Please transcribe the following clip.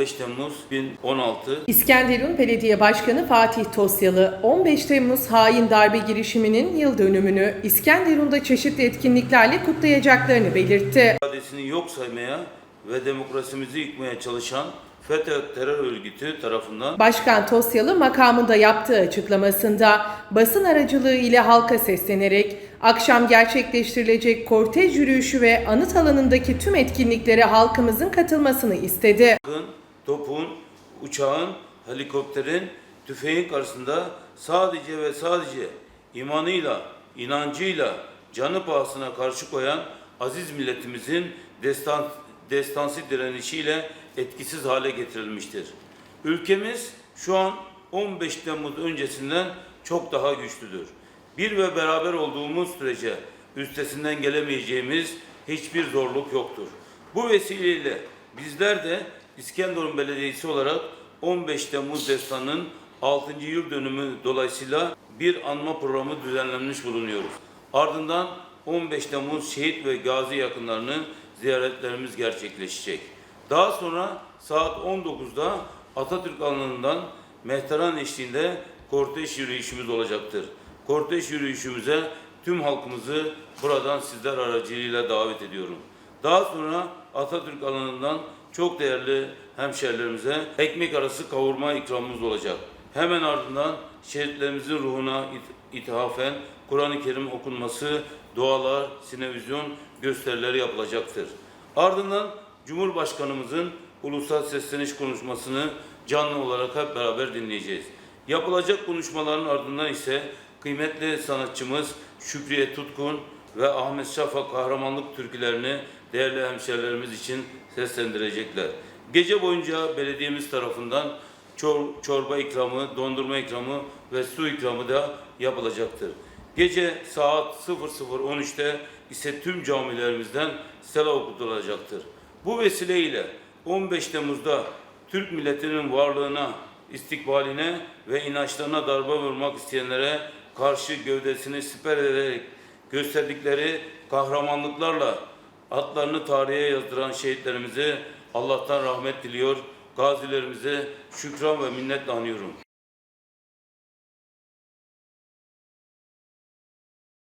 15 Temmuz 2016 İskenderun Belediye Başkanı Fatih Tosyalı 15 Temmuz hain darbe girişiminin yıl dönümünü İskenderun'da çeşitli etkinliklerle kutlayacaklarını belirtti. iradesini yok saymaya ve demokrasimizi yıkmaya çalışan FETÖ terör örgütü tarafından Başkan Tosyalı makamında yaptığı açıklamasında basın aracılığı ile halka seslenerek akşam gerçekleştirilecek kortej yürüyüşü ve anıt alanındaki tüm etkinliklere halkımızın katılmasını istedi. tankın, topun, uçağın, helikopterin, tüfeğin karşısında sadece ve sadece imanıyla, inancıyla, canı pahasına karşı koyan aziz milletimizin destan, destansı direnişiyle etkisiz hale getirilmiştir. Ülkemiz şu an 15 Temmuz öncesinden çok daha güçlüdür. Bir ve beraber olduğumuz sürece üstesinden gelemeyeceğimiz hiçbir zorluk yoktur. Bu vesileyle bizler de İskenderun Belediyesi olarak 15 Temmuz Destanı'nın 6. yıl dönümü dolayısıyla bir anma programı düzenlenmiş bulunuyoruz. Ardından 15 Temmuz şehit ve gazi yakınlarını ziyaretlerimiz gerçekleşecek. Daha sonra saat 19'da Atatürk alanından Mehteran eşliğinde kortej yürüyüşümüz olacaktır. Kortej yürüyüşümüze tüm halkımızı buradan sizler aracılığıyla davet ediyorum. Daha sonra Atatürk alanından çok değerli hemşerilerimize ekmek arası kavurma ikramımız olacak. Hemen ardından şehitlerimizin ruhuna it- ithafen Kur'an-ı Kerim okunması, dualar, sinevizyon gösterileri yapılacaktır. Ardından Cumhurbaşkanımızın ulusal sesleniş konuşmasını canlı olarak hep beraber dinleyeceğiz. Yapılacak konuşmaların ardından ise kıymetli sanatçımız Şükriye Tutkun ve Ahmet Şafak kahramanlık türkülerini değerli hemşerilerimiz için seslendirecekler. Gece boyunca belediyemiz tarafından çor- çorba ikramı, dondurma ikramı ve su ikramı da yapılacaktır. Gece saat 00.13'te ise tüm camilerimizden sela okutulacaktır. Bu vesileyle 15 Temmuz'da Türk milletinin varlığına, istikbaline ve inançlarına darbe vurmak isteyenlere karşı gövdesini siper ederek gösterdikleri kahramanlıklarla adlarını tarihe yazdıran şehitlerimize Allah'tan rahmet diliyor, gazilerimize şükran ve minnetle anıyorum.